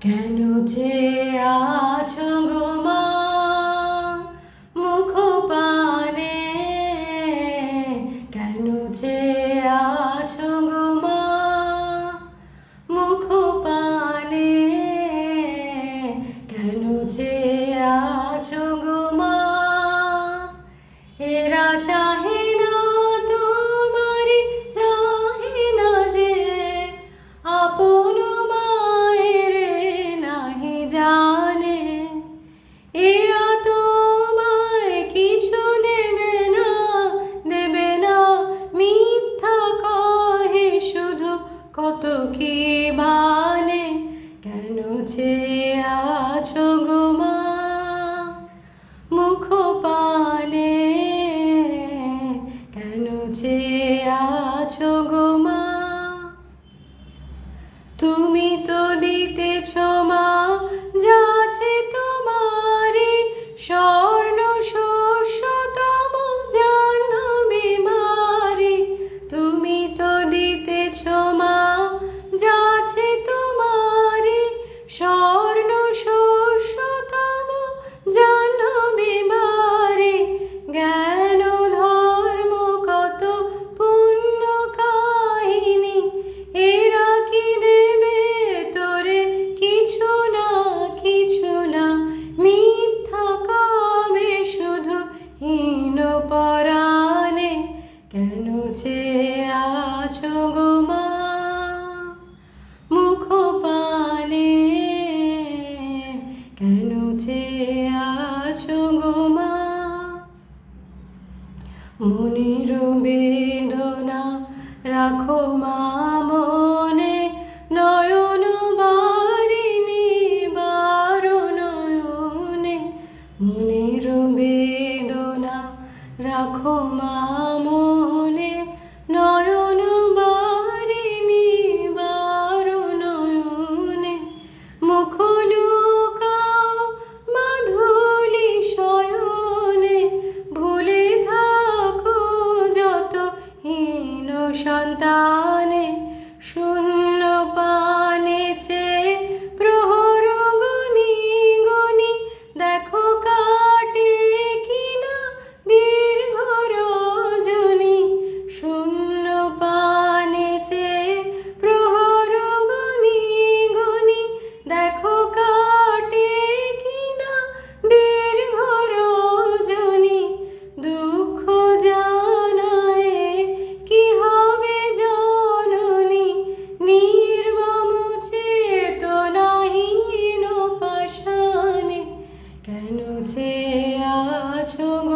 কেন যে আছো গো কত কি ভালে কেন যে আছো গো মা? মুখ পানে কেন যে আছো গো বুঝে আছো গো মা মুখ পানে কেন যে আছো গো মা? মনির বেদনা রাখো মা মনে, নয়ন বারিনি, বার নয়নে। মনির বেদনা রাখো মা た。আছো গো।